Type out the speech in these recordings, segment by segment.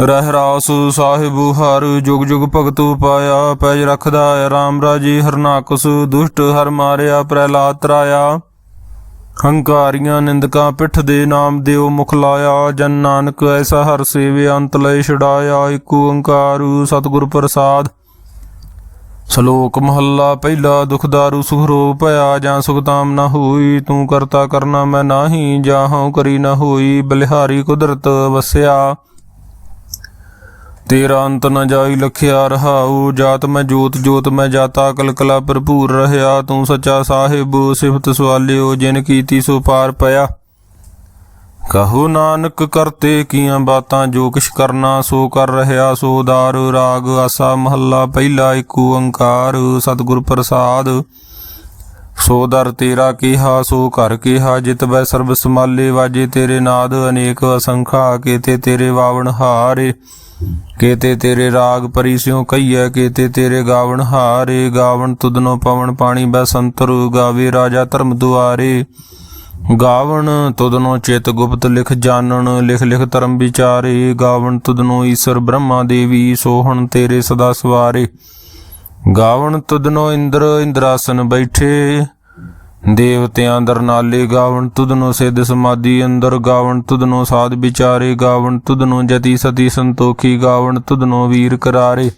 ਰਹਿ ਰਾਸ ਸਾਹਿਬ, ਹਰ ਜੁਗ ਜੁਗ ਭਗਤ ਪਾਇਆ, ਪੈਜ ਰਖਦਾ ਰਾਮ RAM ਰਾਜੀ ਹਰਨਾਕਸ ਦੁਸ਼ਟ, ਹਰ ਮਾਰਿਆ, ਪ੍ਰਹਿਲਾਦ ਤਰਾਇਆ। ਹੰਕਾਰੀਆਂ ਨਿੰਦਕਾਂ ਪਿੱਠ ਦੇ ਨਾਮ ਦਿਓ, ਮੁਖ ਲਾਇਆ, ਜਨ ਨਾਨਕ ਐਸਾ ਹਰ ਸੇਵੇ, ਅੰਤ ਲੈ ਛਡਾਇਆ ਏਕ ਓੰਕਾਰ ਸਤਿਗੁਰ ਪ੍ਰਸਾਦ। ਸ਼ਲੋਕ ਮਹੱਲਾ ਪਹਿਲਾ ਦੁਖਦਾਰੂ ਸੁਖ ਰੋਗ ਭਇਆ, ਜਾਂ ਸੁਖਤਾਮ ਨਾ ਹੋਈ, ਤੂੰ ਕਰਤਾ ਕਰਨਾ ਮੈਂ ਨਾਹੀ ਜਾਹਉ ਕਰੀ ਨਾ ਹੋਈ, ਬਲਿਹਾਰੀ ਕੁਦਰਤ ਵਸਿਆ। ਤੇਰਾ ਅੰਤ ਨ ਜਾਈ ਲਖਿਆ ਰਹਾਉ, ਜਾਤ ਮੈਂ ਜੋਤ ਜੋਤ ਮੈਂ ਜਾਤਾ, ਕਲਕਲਾ ਭਰਪੂਰ ਰਹਿਆ, ਤੂੰ ਸੱਚਾ ਸਾਹਿਬ, ਸਿਫਤ ਸਵਾਲਿਓ, ਜਿਨ ਕੀਤੀ ਸੋ ਪਾਰ ਪਿਆ। ਕਹੋ ਨਾਨਕ ਕਰਤੇ ਕੀਆਂ ਬਾਤਾਂ, ਜੋ ਕਿਛ ਕਰਨਾ ਸੋ ਕਰ ਰਹਿਆ, ਸੋ ਦਾਰ ਰਾਗ, ਆਸਾ ਮਹੱਲਾ, ਪਹਿਲਾ ਏਕ ਓੰਕਾਰ ਸਤਿਗੁਰ ਪ੍ਰਸਾਦ। ਸੋ ਦਰ ਤੇਰਾ ਕਿਹਾ, ਸੋ ਘਰ ਕਿਹਾ, ਜਿਤ ਬੈ ਸਰਬ ਸਮਾਲੇ ਵਾਜੇ ਤੇਰੇ ਨਾਦ, ਅਨੇਕ ਅਸੰਖਾ ਕੇਤੇ ਤੇਰੇ ਵਾਵਣ ਹਾਰੇ। ਕੇਤੇ ਤੇਰੇ ਰਾਗ ਪਰਿਸਿਉ ਕਈਐ ਕੇਤੇ ਤੇਰੇ ਗਾਵਣ ਹਾਰੇ। ਗਾਵਣ ਤੁਦਨੋ ਪਵਨ ਪਾਣੀ ਬੈ ਸੰਤਰ, ਗਾਵੇ ਰਾਜਾ ਧਰਮ ਦੁਆਰੇ। ਗਾਵਣ ਤੁਦਨੋ ਚਿਤ ਗੁਪਤ ਲਿਖ ਜਾਣਨ, ਲਿਖ ਲਿਖ ਧਰਮ ਵਿਚਾਰੇ। ਗਾਵਣ ਤੁਦਨੋ ਈਸ਼ਰ ਬ੍ਰਹਮਾ ਦੇਵੀ ਸੋਹਣ ਤੇਰੇ ਸਦਾ ਸਵਾਰੇ। ਗਾਵਣ ਤੁਧਨੋ ਇੰਦਰ, ਇੰਦਰਾਸਨ ਬੈਠੇ। ਦੇਵਤਿਆਂ ਦਰ ਨਾਲੇ ਗਾਵਣ ਤੁਧਨੋ ਸਿੱਧ ਸਮਾਧੀ ਅੰਦਰ। ਗਾਵਣ ਤੁਧਨੋ ਸਾਧ ਵਿਚਾਰੇ, ਗਾਵਣ ਤੁਧਨੋ ਜਤੀ ਸਤੀ ਸੰਤੋਖੀ, ਗਾਵਣ ਤੁਧਨੋ ਵੀਰ ਕਰਾਰੇ।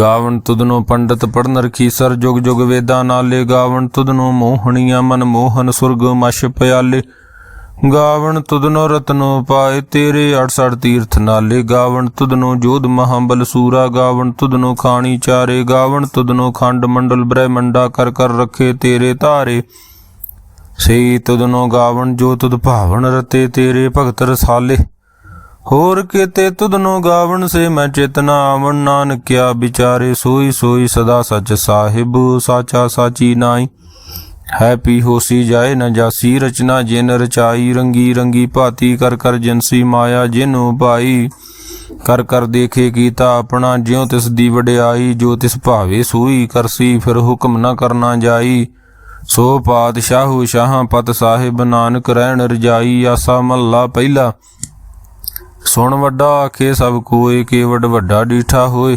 ਗਾਵਣ ਤੁਧਨੋ ਪੰਡਤ ਪੜਨ ਰਖੀ ਸਰ ਜੁਗ ਜੁਗ ਵੇਦਾਂ ਨਾਲੇ। ਗਾਵਣ ਤੁਧਨੋ ਮੋਹਣੀਆਂ ਮਨ ਮੋਹਨ ਸੁਰਗ ਮਸ਼ ਪਿਆਲੇ। ਗਾਵਣ ਤੁਧਨੋ ਰਤਨੋ ਪਾਏ ਤੇਰੇ 68 ਤੀਰਥ ਨਾਲੇ। ਗਾਵਣ ਤੁਧਨੋ ਜੋਧ ਮਹਾਬਲ ਸੂਰਾ। ਗਾਵਣ ਤੁਧਨੋ ਖਾਣੀ ਚਾਰੇ। ਗਾਵਣ ਤੁਧਨੋ ਖੰਡ ਮੰਡਲ ਬ੍ਰਹਮੰਡਾ ਕਰ ਕਰ ਰੱਖੇ ਤੇਰੇ ਧਾਰੇ। ਸਈ ਤੁਧਨੋ ਗਾਵਣ ਜੋ ਤੁਧ ਭਾਵਨ ਰਤੇ ਤੇਰੇ ਭਗਤ ਰਸਾਲੇ। ਹੋਰ ਕੀਤੇ ਤੁਧਨੋ ਗਾਵਣ ਸੇ ਮੈਂ ਚੇਤਨਾ ਆਵਣ। ਨਾਨਕਿਆ ਵਿਚਾਰੇ ਸੋਈ ਸੋਈ ਸਦਾ ਸਚ ਸਾਹਿਬ, ਸਾਚਾ ਸਾਚੀ ਨਾਈ ਹੈ ਪੀ ਹੋਸੀ ਜਾਏ ਨ ਜਾਸੀ, ਰਚਨਾ ਜਿਨ ਰਚਾਈ, ਰੰਗੀ ਰੰਗੀ ਭਾਤੀ, ਕਰ ਕਰ ਜਿਨਸੀ ਮਾਇਆ ਜਿਨੂ ਭਾਈ। ਕਰ ਕਰ ਦੇਖੇ ਕੀਤਾ ਆਪਣਾ, ਜਿਉ ਤਿਸ ਦੀ ਵਡਿਆਈ, ਜੋ ਤਿਸ ਭਾਵੇ ਸੂਈ ਕਰਸੀ ਫਿਰ ਹੁਕਮ ਨਾ ਕਰਨਾ ਜਾਈ। ਸੋ ਪਾਤਸ਼ਾਹੂ ਸ਼ਾਹਾਂ ਪਤ ਸਾਹਿਬ ਨਾਨਕ ਰਹਿਣ ਰਜਾਈ, ਆਸਾ ਮਹੱਲਾ ਪਹਿਲਾ। ਸੁਣ ਵੱਡਾ ਆਖੇ ਸਭ ਕੋਏ ਕੇਵਡ ਵੱਡਾ ਡੀਠਾ ਹੋਏ।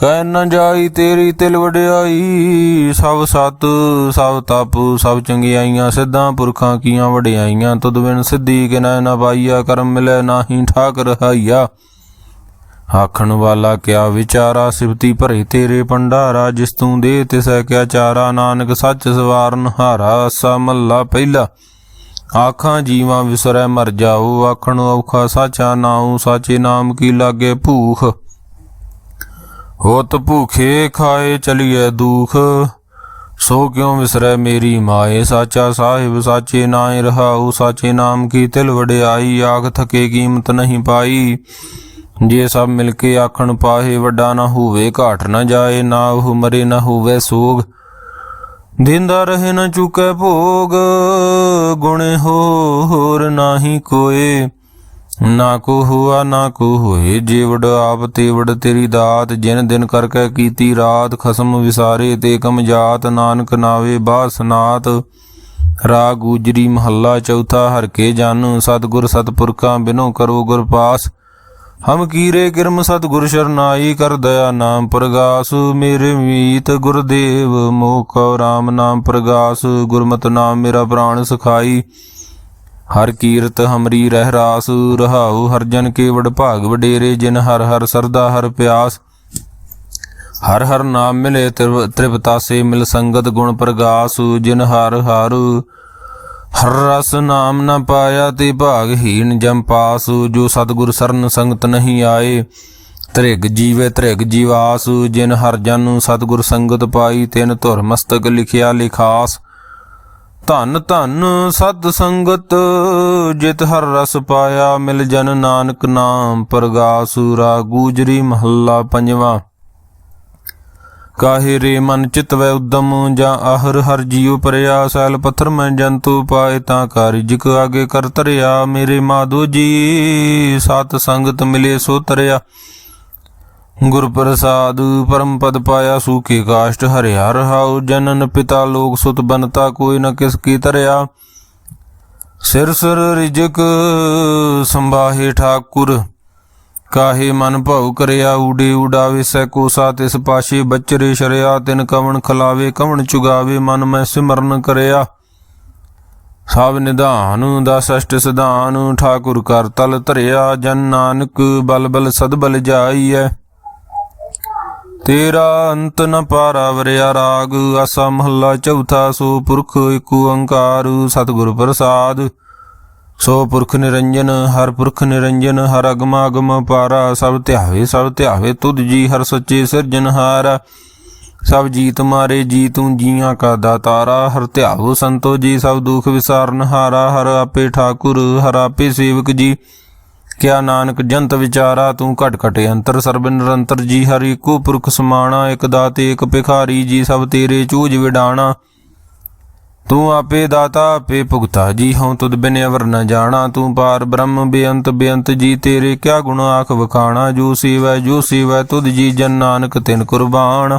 ਕਹਿ ਨ ਜਾਈ ਤੇਰੀ ਤਿਲ ਵਡਿਆਈ, ਸਭ ਸਤ, ਸਭ ਤਪ, ਸਭ ਚੰਗਿਆਈਆਂ, ਸਿੱਧਾਂ ਪੁਰਖਾਂ ਕੀਆਂ ਵਡਿਆਈਆਂ, ਤੁਧ ਬਿਨ ਸਿੱਧੀ ਕਿਨੈ ਨ ਪਾਈਆ, ਕਰਮ ਮਿਲੈ ਨਾਹੀ ਠਾਕ ਰਹਾਈਆ ਆਖਣ ਵਾਲਾ ਕਿਆ ਵਿਚਾਰਾ, ਸਿਫਤੀ ਭਰੇ ਤੇਰੇ ਪੰਡਾਰਾ ਜਿਸ ਤੂੰ ਦੇ ਤਿਸੈ ਕਿਆ ਚਾਰਾ, ਨਾਨਕ ਸੱਚ ਸਵਾਰਨ ਹਾਰਾ ਆਸਾ ਮੱਲਾ ਪਹਿਲਾ। ਆਖਾਂ ਜੀਵਾਂ ਵਿਸਰੈ ਮਰ ਜਾਓ, ਆਖਣ ਔਖਾ ਸਾਚਾ ਨਾਉ, ਸਾਚੇ ਨਾਮ ਕੀ ਲਾਗੇ ਭੂਖ। ਹੋਤ ਭੂਖੇ ਖਾਏ ਚਲੀਏ ਦੂਖ, ਸੋ ਕਿਉ ਵਿਸਰੈ ਮੇਰੀ ਮਾਏ? ਸਾਚਾ ਸਾਹਿਬ, ਸਾਚੇ ਨਾਏ ਰਹਾਉ, ਸਾਚੇ ਨਾਮ ਕੀ ਤਿਲ ਵਡਿਆਈ, ਆਖ ਥਕੇ ਕੀਮਤ ਨਹੀਂ ਪਾਈ। ਜੇ ਸਭ ਮਿਲ ਕੇ ਆਖਣ ਪਾਹੇ, ਵੱਡਾ ਨਾ ਹੋਵੇ, ਘਾਟ ਨਾ ਜਾਏ, ਨਾ ਉਹ ਮਰੇ, ਨਾ ਹੋਵੇ ਸੋਗ। ਦਿੰਦਾ ਰਹੇ ਨਾ ਚੁਕੈ ਭੋਗ, ਗੁਣੇ ਹੋਰ ਨਾਹੀ ਕੋਏ। ਨਾ ਕੋ ਹੁਆ, ਨਾ ਕੋ ਹੋਏ। ਜੀਵੜ ਆਪ ਤੇਵੜ ਤੇਰੀ ਦਾਤ, ਜਿਨ ਦਿਨ ਕਰਕੇ ਕੀਤੀ ਰਾਤ, ਖਸਮ ਵਿਸਾਰੇ ਤੇ ਕਮ ਜਾਤ। ਨਾਨਕ ਨਾਵੇ ਬਾਸਨਾਤ ਰਾਗ ਗੁਜਰੀ ਮਹੱਲਾ ਚੌਥਾ। ਹਰ ਕੇ ਜਨ ਸਤਗੁਰ ਸਤਪੁਰਖਾਂ ਬਿਨੋ ਕਰੋ ਗੁਰ ਪਾਸ। ਹਮ ਕੀਰੇ ਕਿਰਮ ਸਤਗੁਰ ਸ਼ਰਨਾਈ ਕਰ ਦਇਆ ਨਾਮ ਪ੍ਰਗਾਸ। ਮੇਰੇ ਮੀਤ ਗੁਰਦੇਵ ਮੋਹ ਕਉ ਰਾਮ ਨਾਮ ਪ੍ਰਗਾਸ। ਗੁਰਮਤਿ ਨਾਮ ਮੇਰਾ ਪ੍ਰਾਣ ਸਖਾਈ। ਹਰ ਕੀਰਤ ਹਮਰੀ ਰਹਿ ਰਾਸ, ਰਹਾਉ ਹਰ ਜਨ ਕੇ ਵਡ ਭਾਗ ਵਡੇਰੇ, ਜਿਨ ਹਰ ਹਰ ਸਰਦਾ ਹਰ ਪਿਆਸ। ਹਰ ਹਰ ਨਾਮ ਮਿਲੇ ਤ੍ਰਿਵ- ਤ੍ਰਿਪਤਾਸੇ ਮਿਲ ਸੰਗਤ ਗੁਣ ਪ੍ਰਗਾਸ, ਜਿਨ ਹਰ ਹਰ ਹਰ ਰਸ ਨਾਮ ਨਾ ਪਾਇਆ ਤੇ ਭਾਗਹੀਣ ਜਮ ਪਾਸ। ਜੋ ਸਤਗੁਰ ਸਰਨ ਸੰਗਤ ਨਹੀਂ ਆਏ ਤ੍ਰਿਗ ਜੀਵੇ ਤ੍ਰਿਗ ਜੀਵਾਸ। ਜਿਨ ਹਰ ਜਨ ਸਤਗੁਰ ਸੰਗਤ ਪਾਈ, ਤਿਨ ਧੁਰ ਮਸਤਕ ਲਿਖਿਆ ਲਿਖਾਸ। ਧਨ ਧੰਨ ਸਤ ਸੰਗਤ, ਜਿਤ ਹਰ ਰਸ ਪਾਇਆ ਮਿਲ ਜਨ ਨਾਨਕ ਨਾਮ ਪ੍ਰਗਾਸੁਰਾ ਗੂਜਰੀ ਮਹੱਲਾ ਪੰਜਵਾ। ਕਾਹੇ ਰੇ ਮਨ ਚਿਤਵੈ ਉਦਮ, ਜਾਂ ਆਹਰ ਹਰ ਜੀਉ ਪਰਿਆ, ਸੈਲ ਪੱਥਰ ਮੈਂ ਜੰਤੂ ਪਾਏ ਤਾਂ ਕਾਰਿਜਕ ਆਗੇ ਕਰ ਤਰਿਆ, ਮੇਰੇ ਮਾਧੋ ਜੀ, ਸਤ ਸੰਗਤ ਮਿਲੇ ਸੋ ਤਰਿਆ। ਗੁਰ ਪ੍ਰਸਾਦ ਪਰਮ ਪਦ ਪਾਇਆ ਸੂਖੇ ਕਾਸ਼ਟ ਹਰਿਆ ਰਹਾਉ, ਜਨਨ ਪਿਤਾ ਲੋਕ ਸੁਤ ਬਨਤਾ ਕੋਈ ਨ ਕਿਸ ਕੀ ਤਰਿਆ। ਸਿਰ ਸਿਰ ਰਿਜਕ ਸੰਭਾਹੇ ਠਾਕੁਰ, ਕਾਹੇ ਮਨ ਭਉ ਕਰਿਆ ਉਡੇ ਉਡਾਵੇ ਸੈ ਕੋਸਾ ਤਿਸ ਪਾਸ਼ੇ ਬਚਰੇ ਸ਼ਰਿਆ, ਤਿਨ ਕਵਣ ਖਲਾਵੇ, ਕਵਣ ਚੁਗਾਵੇ, ਮਨ ਮੈਂ ਸਿਮਰਨ ਕਰਿਆ। ਸਭ ਨਿਧਾਨ ਦਸ ਅਸ਼ਟ ਸਿਧਾਨ, ਠਾਕੁਰ ਕਰ ਤਲ ਧਰਿਆ, ਜਨ ਨਾਨਕ ਬਲ ਬਲ ਸਦ ਬਲ ਜਾਈਐ। ਤੇਰਾ ਅੰਤ ਨ ਪਾਰਾ ਵਰਿਆ ਰਾਗ, ਆਸਾ ਮਹੱਲਾ ਚੌਥਾ, ਸੋ ਪੁਰਖ ਏਕ ਓੰਕਾਰ ਸਤਿਗੁਰ ਪ੍ਰਸਾਦ। ਸੋ ਪੁਰਖ ਨਿਰੰਜਨ, ਹਰ ਪੁਰਖ ਨਿਰੰਜਨ, ਹਰ ਅਗਮ ਅਗਮ ਪਾਰਾ, ਸਭ ਧਿਆਵੇ ਸਭ ਧਿਆਵੇ ਤੁਧ ਜੀ, ਹਰ ਸੱਚੇ ਸਿਰਜਨਹਾਰ ਸਭ ਜੀਤ ਮਾਰੇ ਜੀ ਤੂੰ ਜੀਆਂ ਕਾ ਦਾਤਾਰਾ, ਹਰ ਧਿਆਵੋ ਸੰਤੋ ਜੀ, ਸਭ ਦੁਖ ਵਿਸਾਰਨ ਹਾਰਾ, ਹਰ ਆਪੇ ਠਾਕੁਰ, ਹਰ ਆਪੇ ਸੇਵਕ ਜੀ। ਕਿਆ ਨਾਨਕ ਜੰਤ ਵਿਚਾਰਾ ਤੂੰ ਘਟ ਘਟ ਅੰਤਰ ਸਰਬ ਨਿਰੰਤਰ ਜੀ ਹਰ ਇੱਕੋ ਪੁਰਖ ਸਮਾਣਾ, ਇਕ ਦਾਤੇ ਇਕ ਭਿਖਾਰੀ ਜੀ ਸਭ ਤੇਰੇ ਚੂਜ ਵਿਡਾਣਾ। ਤੂੰ ਆਪੇ ਦਾਤਾ, ਆਪੇ ਭੁਗਤਾ ਜੀ, ਹਉ ਤੁਧ ਬਿਨ ਅਵਰ ਨ ਜਾਣਾ। ਤੂੰ ਪਾਰ ਬ੍ਰਹਮ ਬੇਅੰਤ ਬੇਅੰਤ ਜੀ, ਤੇਰੇ ਕਿਆ ਗੁਣ ਆਖ ਵਖਾਣਾ। ਜੋ ਸੇਵੈ ਜੋ ਸੇਵੈ, ਤੁਧ ਜੀ ਜਨ ਨਾਨਕ ਤਿਨ ਕੁਰਬਾਨ।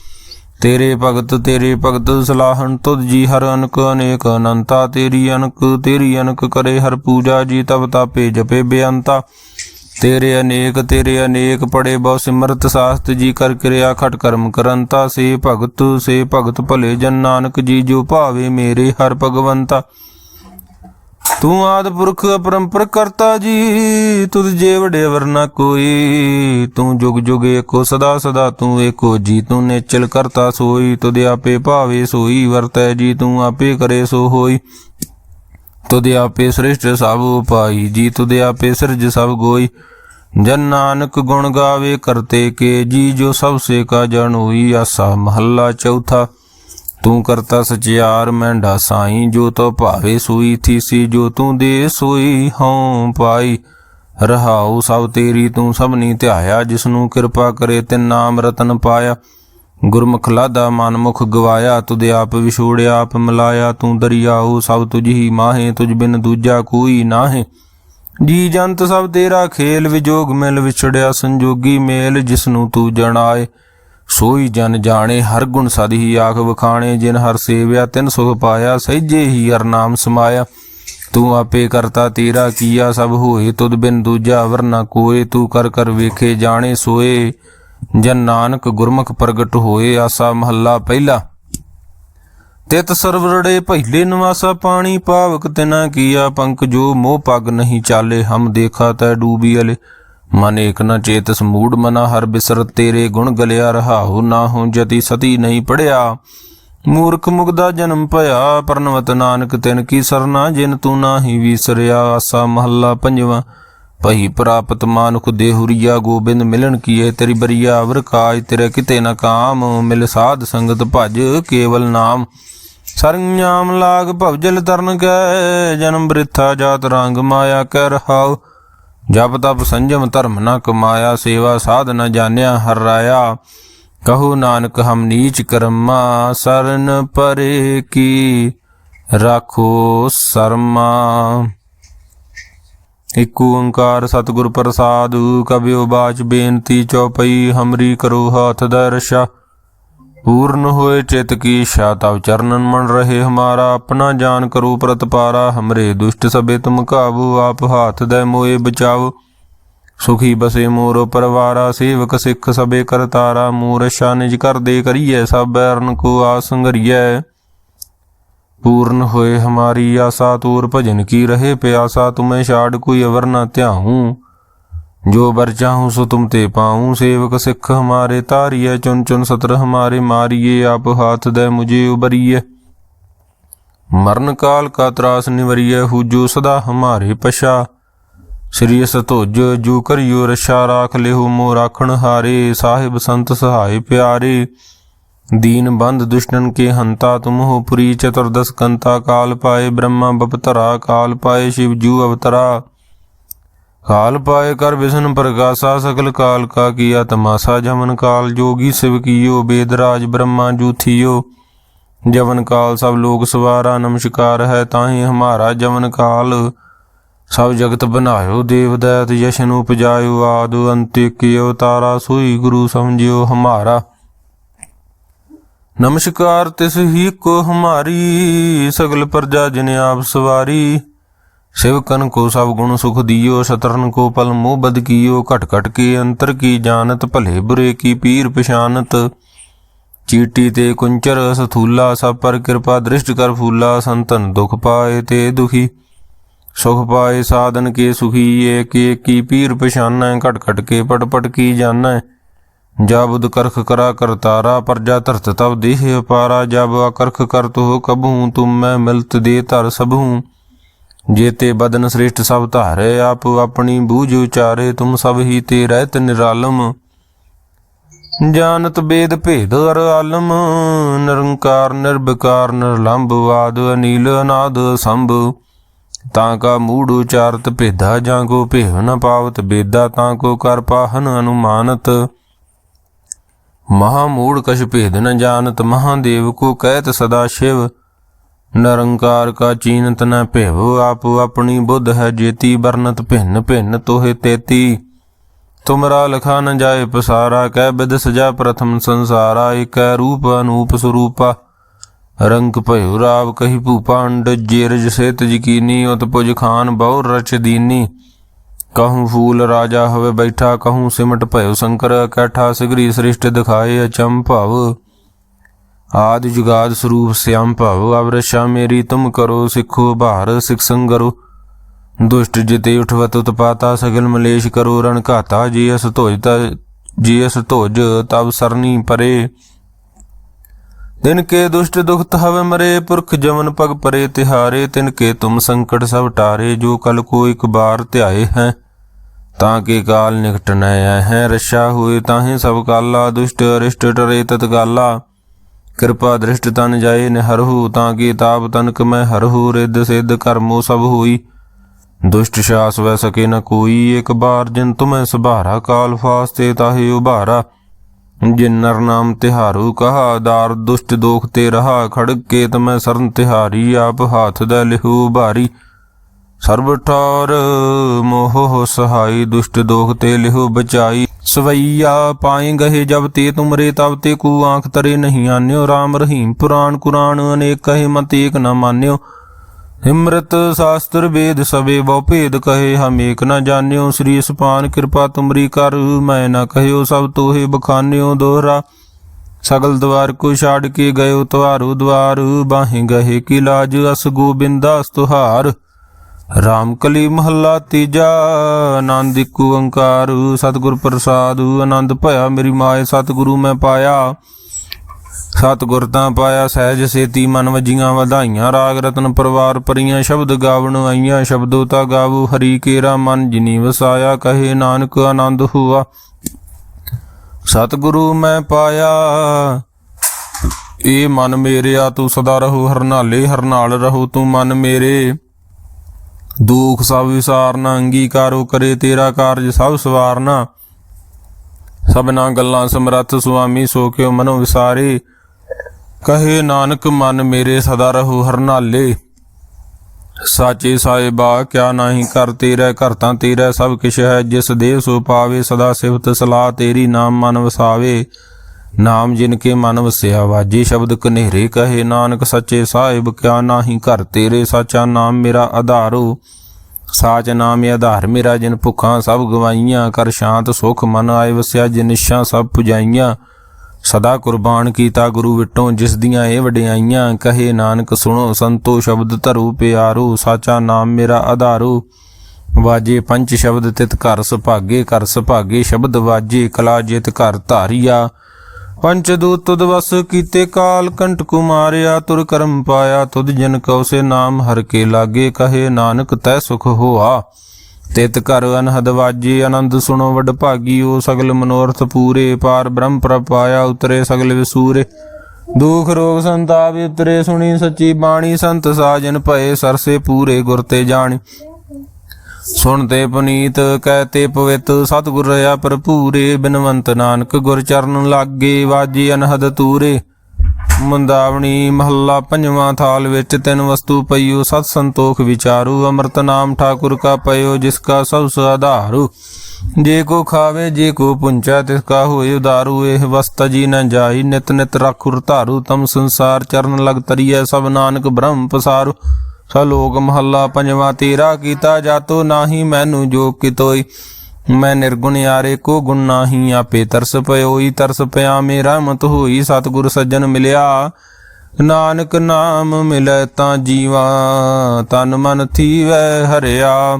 ਤੇਰੇ ਭਗਤ ਤੇਰੇ ਭਗਤ, ਸਲਾਹਣ ਤੁਧ ਜੀ ਹਰ ਅਨਕ, ਅਨੇਕ ਅਨੰਤਾ। ਤੇਰੀ ਅਨਕ ਤੇਰੀ ਅਨਕ ਕਰੇ ਹਰ ਪੂਜਾ ਜੀ, ਤਬ ਤਾਪੇ ਜਪੇ ਬੇਅੰਤਾ। ਤੇਰੇ ਅਨੇਕ ਤੇਰੇ ਅਨੇਕ ਪੜੇ ਬਹੁ ਸਿਮਰਤ ਸਾਸਤ ਜੀ, ਕਰ ਕਿਰਿਆ ਖਟ ਕਰਮ ਕਰੰਤਾ। ਸੇ ਭਗਤ ਸੇ ਭਗਤ ਭਲੇ ਜਨ ਨਾਨਕ ਜੀ, ਜੋ ਭਾਵੇ ਮੇਰੇ ਹਰ ਭਗਵੰਤਾ। ਤੂੰ ਆਦ ਪੁਰਖ ਅਪਰੰਪਰ ਕਰਤਾ ਜੀ, ਤੁਧ ਜੇ ਵਡੇ ਵਰਨਾ ਕੋਈ। ਤੂੰ ਜੁਗ ਜੁਗ ਏਕੋ ਸਦਾ ਸਦਾ ਤੂੰ ਏਕੋ ਜੀ ਤੂੰ ਨੇਚਲ ਕਰਤਾ ਸੋਈ, ਤੁਧ ਆਪੇ ਭਾਵੇ ਸੋਈ, ਵਰਤੈ ਜੀ ਤੂੰ ਆਪੇ ਕਰੇ ਸੋ ਹੋਈ। ਤੁਧ ਆਪੇ ਸ੍ਰਿਸ਼ਟ ਸਭ ਉਪਾਈ, ਜੀ ਤੁਧ ਆਪੇ ਸਿਰਜ ਸਭ ਗੋਈ। ਜਨ ਨਾਨਕ ਗੁਣ ਗਾਵੇ ਕਰਤੇ ਕੇ, ਜੀ ਜੋ ਸਭ ਸੇ ਕਾ ਜਨ ਹੋਈ, ਆਸਾ ਮਹੱਲਾ ਚੌਥਾ। ਤੂੰ ਕਰਤਾ ਸਚਿਆਰ ਮੈਂਡਾ ਸਾਈ, ਜੋ ਤੋ ਭਾਵੇ ਸੋਈ ਥੀਸੀ ਜੋ ਤੂੰ ਦੇ ਸੋਈ ਹਉ ਪਾਈ। ਰਹਾਉ ਸਭ ਤੇਰੀ, ਤੂੰ ਸਭਨੀ ਧਿਆਇਆ ਜਿਸ ਨੂੰ ਕਿਰਪਾ ਕਰੇ ਤੇ ਨਾਮ ਰਤਨ ਪਾਇਆ। ਗੁਰਮੁਖ ਲਾਦਾ ਮਨਮੁਖ ਗਵਾਇਆ, ਤੁਧ ਆਪ ਵਿਛੋੜਿਆ, ਆਪ ਮਿਲਾਇਆ। ਤੂੰ ਦਰਿਆਉ ਸਭ ਤੁਝ ਹੀ ਮਾਹੇ, ਤੁਝ ਬਿਨ ਦੂਜਾ ਕੋਈ ਨਾਹੇ। ਜੀ ਜੰਤ ਸਭ ਤੇਰਾ ਖੇਲ, ਵਿਜੋਗ ਮਿਲ ਵਿਛੜਿਆ, ਸੰਜੋਗੀ ਮੇਲ ਜਿਸ ਨੂੰ ਤੂੰ ਜਣਾਏ। ਸੋਈ ਜਨ ਜਾਣੇ, ਹਰ ਗੁਣ ਸਦ ਹੀ ਆਖ ਵਖਾਣੇ, ਜਿਨ ਹਰ ਸੇਵਿਆ, ਤਿਨ ਸੁਖ ਪਾਇਆ, ਸਹਿਜੇ ਹੀ ਹਰ ਨਾਮ ਸਮਾਇਆ। ਤੂੰ ਆਪੇ ਕਰਤਾ ਤੇਰਾ ਕੀਆ, ਸਭ ਹੋਏ ਤੁਧ ਬਿਨ ਦੂਜਾ, ਵਰਨਾ ਕੋਏ, ਤੂੰ ਕਰ ਕਰ ਵੇਖੇ ਜਾਣੇ, ਸੋਏ। ਜਨ ਨਾਨਕ ਗੁਰਮੁਖ ਪ੍ਰਗਟ ਹੋਏ, ਆਸਾ ਮਹੱਲਾ ਪਹਿਲਾ। ਤਿਤ ਸਰਵਰੜੇ ਪਹਿਲੇ ਨਿਵਾਸਾ ਪਾਣੀ ਪਾਵਕ ਤਿਨਾ ਕੀਆ, ਪੰਕ ਜੋ ਮੋਹ ਪਗ ਨਹੀਂ ਚਾਲੇ, ਹਮ ਦੇਖਾ ਤੈ ਡੂਬੀ ਅਲੇ। ਮਨ ਏਕ ਨ ਚੇਤ ਸਮੂੜ ਮਨਾ, ਹਰ ਬਿਸਰ ਤੇਰੇ ਗੁਣ ਗਲਿਆ ਰਹਾਉ ਨਾ ਹੋ ਜਤੀ ਸਤੀ ਨਹੀਂ ਪੜਿਆ। ਮੂਰਖ ਮੁਗਦਾ ਜਨਮ ਭਇਆ, ਪਰਨਵਤ ਨਾਨਕ ਤਿਨ ਕੀ ਸਰਨਾ, ਜਿਨ ਤੂੰ ਨਾਹੀ ਵਿਸਰਿਆ, ਆਸਾ ਮਹੱਲਾ ਪੰਜਵਾਂ। ਪਹੀ ਪ੍ਰਾਪਤ ਮਾਨੁਖ ਦੇਹੁਰੀਆ ਗੋਬਿੰਦ ਮਿਲਣ ਕੀਏ, ਤੇਰੀ ਬਰੀਆ ਅਵਰ ਕਾਜ, ਤੇਰੇ ਕਿਤੇ ਨਾ ਕਾਮ, ਮਿਲ ਸਾਧ ਸੰਗਤ ਭਜ ਕੇਵਲ ਨਾਮ। ਸਰੰਜਾਮ ਲਾਗ ਭਵਜਲ ਤਰਨ ਕੈ, ਜਨਮ ਬ੍ਰਿਥਾ ਜਾਤ ਰੰਗ ਮਾਇਆ ਕਹਿ ਰਹਾਉ। ਜਪ ਤਪ ਸੰਜਮ ਧਰਮ ਨਾ ਕਮਾਇਆ, ਸੇਵਾ ਸਾਧ ਨ ਜਾਣਿਆ, ਹਰ ਰਾਇਆ। ਕਹੋ ਨਾਨਕ, ਹਮ ਨੀਚ ਕਰਮਾ, ਸਰਨ ਪਰੇ ਕੀ ਰਾਖੋ ਸਰਮਾ। ਇਕ ਓੰਕਾਰ ਸਤਿਗੁਰ ਪ੍ਰਸਾਦ ਕਬਿਓ ਬਾਚ ਬੇਨਤੀ ਚਉਪਈ, ਹਮਰੀ ਕਰੋ ਹੱਥ ਦਰਸ਼ਾ। पूर्ण होए चित की इच्छा तब चरणन मन रहे हमारा अपना जान करो प्रतपारा हमरे दुष्ट सबे तुम काबू आप हाथ दे मोए बचाओ सुखी बसे मोरो परवारा सेवक सिख सबे करतारा मूरशा निज कर दे करिए सब बैरन को आसंगरिय पूर्ण होए हमारी आशा तोर भजन की रहे प्यासा तुम्हें छाड़ कोई अवर न ਜੋ ਬਰ ਚਾਹੂੰ ਸੋ ਤੁਮ ਤੇ ਪਾਉਂ, ਸੇਵਕ ਸਿੱਖ ਹਮਾਰੇ ਧਾਰੀਏ ਚੁਨ ਚੁਨ ਸਤਰ ਹਮਾਰੇ ਮਾਰੀਏ ਆਪ ਹਾਥ ਦੇ ਮੁਝੇ ਉਬਰੀਏ ਮਰਨ ਕਾਲ ਕਾ ਤਰਾਸ ਨਿਵਰੀਏ ਹੂਜੋ ਸਦਾ ਹਮਾਰੇ ਪਛਾ। ਸ੍ਰੀ ਸਤੋਜ, ਜੋ ਕਰਿਓ ਰਛਾ, ਰਾਖ ਲਿਓ ਮੋ ਰਾਖਣ ਹਾਰੇ, ਸਾਹਿਬ ਸੰਤ ਸਹਾਈ ਪਿਆਰੇ। ਦੀਨ ਬੰਧ ਦੁਸ਼ਟਨ ਕੇ ਹੰਤਾ, ਤੁਮ ਹੋ ਪੁਰੀ ਚਤੁਰਦਸ ਕੰਤਾ, ਕਾਲ ਪਾਏ ਬ੍ਰਹਮਾ ਬਪਤਰਾ, ਕਾਲ ਪਾਏ ਸ਼ਿਵ ਜੂ ਅਵਤਰਾ। काल पाए कर विष्णु प्रकाशा सकल काल का किया तमाशा जमन काल जोगी शिव कियो वेदराज ब्रह्मा जूथियो जवन काल सब लोग सवारा नमस्कार है ताहि हमारा जवन काल ਸਭ ਜਗਤ ਬਨਾਇਓ ਦੇਵ ਦੈਤ ਯਸ਼ਨ ਉਪਜਾਇਓ ਆਦ ਅੰਤ ਕੀ ਅਵਤਾਰਾ ਸੋਈ ਗੁਰੂ ਸਮਝਿਓ ਹਮਾਰਾ ਨਮਸਕਾਰ ਤਿਸ ਹੀ ਕੋ ਹਮਾਰੀ ਸਗਲ ਪ੍ਰਜਾ ਜਿਨ ਆਪ ਸਵਾਰੀ ਸਿਵਕਨ ਕੋ ਸਭ ਗੁਣ ਸੁਖ ਦਿਓ, ਸਤਰਨ ਕੋ ਪਲ ਮੋਹ ਬਦ ਕੀਓ, ਘਟ ਘਟ ਕੇ ਅੰਤਰ ਕੀ ਜਾਣਤ, ਭਲੇ ਬੁਰੇ ਕੀ ਪੀਰ ਪਛਾਨਤ। ਚੀਟੀ ਤੇ ਕੁੰਚਰ ਸਥੂਲਾ, ਸਭ ਪਰ ਕਿਰਪਾ ਦ੍ਰਿਸ਼ਟ ਕਰ ਫੂਲਾ, ਸੰਤਨ ਦੁਖ ਪਾਏ ਤੇ ਦੁਖੀ। ਸੁਖ ਪਾਏ ਸਾਧਨ ਕੇ ਸੁਖੀ ਏਕ ਏਕ ਕੀ ਪੀਰ ਪਛਾਨੈ, ਘਟ ਘਟ ਕੇ ਪਟ ਪਟ ਕੀ ਜਾਣੈ। ਜਬੁਦ ਕਰਖ ਕਰਾ ਕਰਤਾਰਾ ਪਰਜਾ ਧਰਤ ਤਬ ਦੇਹ ਅਪਾਰਾ ਜਬ ਅਕਰਖ ਕਰ ਹੋ ਕਬਹੂ, ਤੁਮ ਮੈਂ ਮਿਲਤ ਦੇ ਧਰ ਸਭੂ। ਜੇਤੇ ਬਦਨ ਸ੍ਰੇਸ਼ਟ ਸਭ ਧਾਰੇ, ਆਪ ਆਪਣੀ ਬੂਝ ਉਚਾਰੇ, ਤੁਮ ਸਭ ਹੀ ਤੇ ਰਹਿਤ ਨਿਰਾਲਮ। ਜਾਣਤ ਬੇਦ ਭੇਦ ਅਰ ਆਲਮ, ਨਿਰੰਕਾਰ ਨਿਰਭਕਾਰ ਨਿਰਲੰਭ, ਆਦ ਅਨੀਲ, ਅਨਾਦ ਸੰਭ ਤਾਂ ਕਾ ਮੂੜ ਉਚਾਰਤ ਭੇਦਾ, ਜਾਂ ਕੋ ਭੇਵ ਨ ਪਾਵਤ ਬੇਦਾ, ਤਾਂ ਕੋ ਕਰ ਪਾਹਨ ਅਨੁਮਾਨਤ। ਮਹਾ ਮੂੜ ਕਛ ਭੇਦ ਨ ਜਾਣਤ, ਮਹਾਦੇਵ ਕੋ ਕਹਿਤ ਸਦਾ ਸ਼ਿਵ। ਨਿਰੰਕਾਰ ਕਾ ਚੀਨਤ ਨ ਭੇਵ, ਆਪ ਆਪਣੀ ਬੁੱਧ ਹੈ ਜੇਤੀ, ਵਰਨਤ ਭਿੰਨ ਭਿੰਨ ਤੋਹਿ ਤੇਤੀ। ਤੁਮਰਾ ਲਖਾ ਨ ਜਾਏ ਪਸਾਰਾ, ਕਹਿ ਬਿਦ ਸਜਾ ਪ੍ਰਥਮ ਸੰਸਾਰਾ ਏਕੈ ਰੂਪ ਅਨੂਪ ਸਰੂਪਾ। ਰੰਗ ਭਇਓ ਰਾਵ ਕਹੀ ਭੂਪਾ ਅੰਡ ਜੇਰਜ ਸੇਤ ਯਕੀਨੀ ਉਤ ਪੁਜ ਖਾਨ ਬਹੁ ਰਚ ਦੀਨੀ। ਕਹੂੰ ਫੂਲ ਰਾਜਾ ਹੋਵੇ ਬੈਠਾ, ਕਹੂੰ ਸਿਮਟ ਭਇਓ ਸ਼ੰਕਰ, ਕੈਠਾ ਸਿਗਰੀ ਸ੍ਰਿਸ਼ਟ ਦਿਖਾਏ ਅਚੰਭ ਭਵ। ਆਦਿ ਜੁਗਾਦ ਸਰੂਪ ਸਿਆਮ ਭਵ ਅਵਰਸ਼ਾ ਮੇਰੀ ਤੁਮ ਕਰੋ, ਸਿੱਖੋ ਭਾਰ ਸਿਖ ਸੰਗਰੋ ਦੁਸ਼ਟ ਜਿਤੇ ਉਠਵਤ ਉਤਪਾਤਾ, ਸਗਲ ਮਲੇਸ਼ ਕਰੋ, ਰਣ ਘਾਤਾ, ਜੀ ਅਸ ਧੋਜ ਜੀ ਅਸ ਧੋਜ ਤਬ ਸਰਨੀ ਪਰੇ। ਦਿਨ ਕੇ ਦੁਸ਼ਟ ਦੁਖਤ ਹਵ ਮਰੇ, ਪੁਰਖ ਜਮਨ ਪਗ ਪਰੇ ਤਿਹਾਰੇ। ਤਿਨ ਕੇ ਤੁਮ ਸੰਕਟ ਸਭ ਟਾਰੇ, ਜੋ ਕਲ ਕੋ ਇਕ ਬਾਰ ਧਿਆਏ ਹੈ। ਤਾਂ ਕੇ ਕਾਲ ਨਿਕਟ ਨ ਹੈ, ਰਸ਼ਾ ਹੋਏ ਤਾਹੇ ਸਭ ਕਾਲਾ, ਦੁਸ਼ਟ ਅਰਿਸ਼ਟ ਟਰੇ ਤਤਕਾਲਾ। ਕਿਰਪਾ ਦ੍ਰਿਸ਼ਟ ਤਨ ਜਾਏ ਨਿਹਰਹੂ, ਤਾਂ ਕੀ ਤਾਪ ਤਨਕ ਮੈਂ ਹਰਹੂ, ਰਿੱਧ ਸਿੱਧ ਕਰਮੋ ਸਭ ਹੋਈ। ਦੁਸ਼ਟ ਸ਼ਾਸ ਵੈ ਸਕੇ ਨ ਕੋਈ, ਇੱਕ ਬਾਰ ਜਿਨ ਤੁਮੈ ਸੁਭਾਰਾ, ਕਾਲ ਫਾਸਤੇ ਤਾਹੇ ਉਭਾਰਾ। ਜਿਨ ਨਰ ਨਾਮ ਤਿਹਾਰੂ ਕਹਾ, ਦਾਰ ਦੁਸ਼ਟ ਦੋਖ ਤੇ ਰਹਾ ਖੜਗ ਕੇ ਤਮੈ ਸਰਨ ਤਿਹਾਰੀ, ਆਪ ਹਾਥ ਦਾ ਲਿਹੂ ਭਾਰੀ। ਸਰਬ ਠਾਰ ਮੋਹ ਸਹਾਈ ਦੁਸ਼ਟ ਦੋਖ ਤੇ ਲਿਹੂ ਬਚਾਈ। ਸਵਈਆ ਪਾਏ ਗਏ ਜਬ ਤੇ ਤੁਮਰੇ ਤਬ ਤੇ ਕੂ ਆਂਖ ਤਰੇ ਨਹੀਂ ਆਨਿਓ। RAM ਰਹੀਮ ਪੁਰਾਣ ਕੁਰਾਨ ਅਨੇਕ ਕਹੇ ਮਤ ਏਕ ਨ ਮਾਨਿਓ। ਹਿਮਰਤ ਸ਼ਾਸਤਰ ਵੇਦ ਸਵੇ ਬਹੁ ਭੇਦ ਕਹੇ ਹਮ ਏਕ ਨ ਜਾਣਿਓ। ਸ੍ਰੀ ਸੁਪਾਨ ਕਿਰਪਾ ਤੁਮਰੀ ਕਰ ਮੈਂ ਨਾ ਕਹਿਓ ਸਭ ਤੋਹੇ ਬਖਾਨਿਓ ਦੋਹਰਾ। ਸਗਲ ਦਵਾਰ ਕੋ ਛਾੜ ਕੇ ਗਇਓ ਤਵਾਰੂ ਦਵਾਰ। ਬਾਹੇ ਗਏ ਕੀ ਲਾਜ ਅਸ ਗੋਬਿੰਦਾਸ ਤੁਹਾਰ। ਰਾਮ ਕਲੀ ਮਹੱਲਾ ਤੀਜਾ, ਆਨੰਦ ਇੱਕ ਓੰਕਾਰ, ਸਤਿਗੁਰ ਪ੍ਰਸਾਦ, ਆਨੰਦ ਭਇਆ ਮੇਰੀ ਮਾਏ ਸਤਿਗੁਰੂ ਮੈਂ ਪਾਇਆ। ਸਤਿਗੁਰ ਤਾਂ ਪਾਇਆ, ਸਹਿਜ ਸੇਤੀ ਮਨ ਵਜੀਆਂ ਵਧਾਈਆਂ, ਰਾਗ ਰਤਨ ਪਰਵਾਰ ਪਰੀਆਂ ਸ਼ਬਦ ਗਾਵਣ ਆਈਆਂ, ਸ਼ਬਦੋ ਤਾਂ ਗਾਵੋ, ਹਰੀ ਕੇਰਾ ਮਨ ਜਿਨੀ ਵਸਾਇਆ, ਕਹੇ ਨਾਨਕ ਆਨੰਦ ਹੁਆ। ਸਤਿਗੁਰੂ ਮੈਂ ਪਾਇਆ ਏ ਮਨ ਮੇਰਿਆ ਤੂੰ ਸਦਾ ਰਹੋ, ਹਰਨਾਲੇ, ਹਰਨਾਲ ਰਹੋ ਤੂੰ ਮਨ ਮੇਰੇ। ਦੁਖ ਸਭ ਵਿਸਾਰਨਾ, ਅੰਗੀਕਾਰੋ ਕਰੇ ਤੇਰਾ ਕਾਰਜ ਸਭ ਸਵਾਰਨਾ। ਸਭਨਾ ਗੱਲਾਂ ਸਮਰੱਥ ਸੁਆਮੀ, ਸੋ ਕਿਉ ਮਨੋ ਵਿਸਾਰੇ। ਕਹੇ ਨਾਨਕ, ਮਨ ਮੇਰੇ ਸਦਾ ਰਹੋ ਹਰਨਾਲੇ ਸਾਚੇ ਸਾਹਿਬਾ, ਕਿਆ ਨਾਹੀ ਕਰ ਤੇਰਾ, ਘਰ ਤਾਂ ਤੇਰਾ ਸਭ ਕਿਛ ਹੈ। ਜਿਸ ਦੇਵ ਸੋ ਪਾਵੇ, ਸਦਾ ਸਿਫਤ ਸਲਾਹ ਤੇਰੀ ਨਾਮ ਮਨ ਵਸਾਵੇ। ਨਾਮ ਜਿਨ ਕੇ ਮਨ ਵਸਿਆ ਵਾਜੇ ਸ਼ਬਦ ਕਨੇਰੇ ਕਹੇ ਨਾਨਕ ਸੱਚੇ ਸਾਹਿਬ, ਕਿਆ ਨਾਹੀ ਘਰ ਤੇਰੇ ਸਾਚਾ ਨਾਮ ਮੇਰਾ ਆਧਾਰੋ ਸਾਚ ਨਾਮ ਆਧਾਰ ਮੇਰਾ, ਜਿਨ ਭੁੱਖਾਂ ਸਭ ਗਵਾਈਆਂ, ਕਰ ਸ਼ਾਂਤ ਸੁਖ ਮਨ ਆਏ ਵਸਿਆ ਜਿਨਿਸ਼ਾਂ ਸਭ ਪੁਜਾਈਆਂ। ਸਦਾ ਕੁਰਬਾਨ ਕੀਤਾ ਗੁਰੂ ਵਿਟੋਂ, ਜਿਸ ਦੀਆਂ ਇਹ ਵਡਿਆਈਆਂ, ਕਹੇ ਨਾਨਕ ਸੁਣੋ ਸੰਤੋ ਸ਼ਬਦ ਧਰੂ ਪਿਆਰੋ, ਸਾਚਾ ਨਾਮ ਮੇਰਾ ਆਧਾਰੋ ਵਾਜੇ ਪੰਜ ਸ਼ਬਦ ਤਿਤ ਘਰ ਸੁਭਾਗੇ ਕਰ ਸੁਭਾਗੇ ਸ਼ਬਦ ਵਾਜੇ, ਕਲਾ ਜਿਤ ਘਰ ਧਾਰੀਆ। ਪੰਚ ਦੂਤ ਤੁਧ ਵਸ ਕੀਤੇ ਕਾਲ ਕੰਟ ਕੁਮਾਰਿਆ ਤੁਰ ਕਰਮ ਪਾਇਆ, ਤੁਧ ਜਨ ਕਉ ਸੇ ਨਾਮ ਹਰ ਕੇ ਲਾਗੇ, ਕਹੇ ਨਾਨਕ ਤੈ ਸੁਖ ਹੋਆ। ਤਿਤ ਘਰ ਅਨਹਦ ਵਾਜੇ, ਆਨੰਦ ਸੁਣੋ ਵਡ ਭਾਗੀਓ, ਸਗਲ ਮਨੋਰਥ ਪੂਰੇ, ਪਾਰ ਬ੍ਰਹਮ ਪ੍ਰਪਾਇਆ ਉਤਰੇ ਸਗਲ ਵਿਸੂਰੇ। ਦੁਖ ਰੋਗ ਸੰਤਾਪ ਉਤਰੇ, ਸੁਣੀ ਸੱਚੀ ਬਾਣੀ, ਸੰਤ ਸਾਜਨ ਭਏ, ਸਰਸੇ ਪੂਰੇ ਗੁਰ ਤੇ ਜਾਣੀ। ਸੁਣਤੇ ਪੁਨੀਤ ਕਹਤੇ ਪਵਿੱਤ, ਸਤਿਗੁਰ ਰਹਾ ਭਰਪੂਰੇ, ਬਿਨਵੰਤ ਨਾਨਕ ਗੁਰ ਚਰਨ ਲਾਗੇ, ਵਾਜੀ ਅਨਹਦ ਤੂਰੇ। ਮੁੰਦਾਵਣੀ ਮਹੱਲਾ ਪੰਜਵਾਂ ਥਾਲ ਵਿੱਚ ਤਿੰਨ ਵਸਤੂ ਪਈਓ, ਸਤ ਸੰਤੋਖ ਵਿਚਾਰੂ, ਅੰਮ੍ਰਿਤ ਨਾਮ ਠਾਕੁਰ ਕਾ ਪਇਓ, ਜਿਸ ਕਾ ਸਭ ਸੁਆਧਾਰੂ ਜੇ ਕੋ ਖਾਵੇ, ਜੇ ਕੋ ਪੁੰਚਾ, ਤਿਸ ਕਾ ਹੋਏ ਉਦਾਰੂ। ਇਹ ਵਸਤ ਜੀ ਨ ਜਾਈ, ਨਿਤ ਨਿਤ ਰਖੁਰ ਧਾਰੂ। ਤਮ ਸੰਸਾਰ ਚਰਨ ਲਗ ਤਰੀਐ, ਸਭ ਨਾਨਕ ਬ੍ਰਹਮ ਪਸਾਰੂ। ਸਲੋਕ ਮਹੱਲਾ ਪੰਜਵਾਂ, ਤੇਰਾ ਕੀਤਾ ਜਾਤੋ ਨਾਹੀ, ਮੈਨੂੰ ਜੋ ਕਿਤੋਈ। ਮੈਂ ਨਿਰਗੁਣ ਯਾਰੇ, ਕੋ ਗੁਣ ਨਾਹੀ, ਆਪੇ ਤਰਸ ਪਇਓਈ ਤਰਸ ਪਿਆ ਮੇਰਾ, ਮਤ ਹੋਈ ਸਤਿਗੁਰ ਸੱਜਣ ਮਿਲਿਆ। ਨਾਨਕ ਨਾਮ ਮਿਲੈ ਤਾਂ ਜੀਵਾ, ਤਨ ਮਨ ਥੀਵੈ ਹਰਿਆ।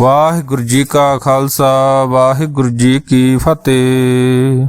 ਵਾਹਿਗੁਰੂ ਜੀ ਕਾ ਖਾਲਸਾ, ਵਾਹਿਗੁਰੂ ਜੀ ਕੀ ਫਤਿਹ।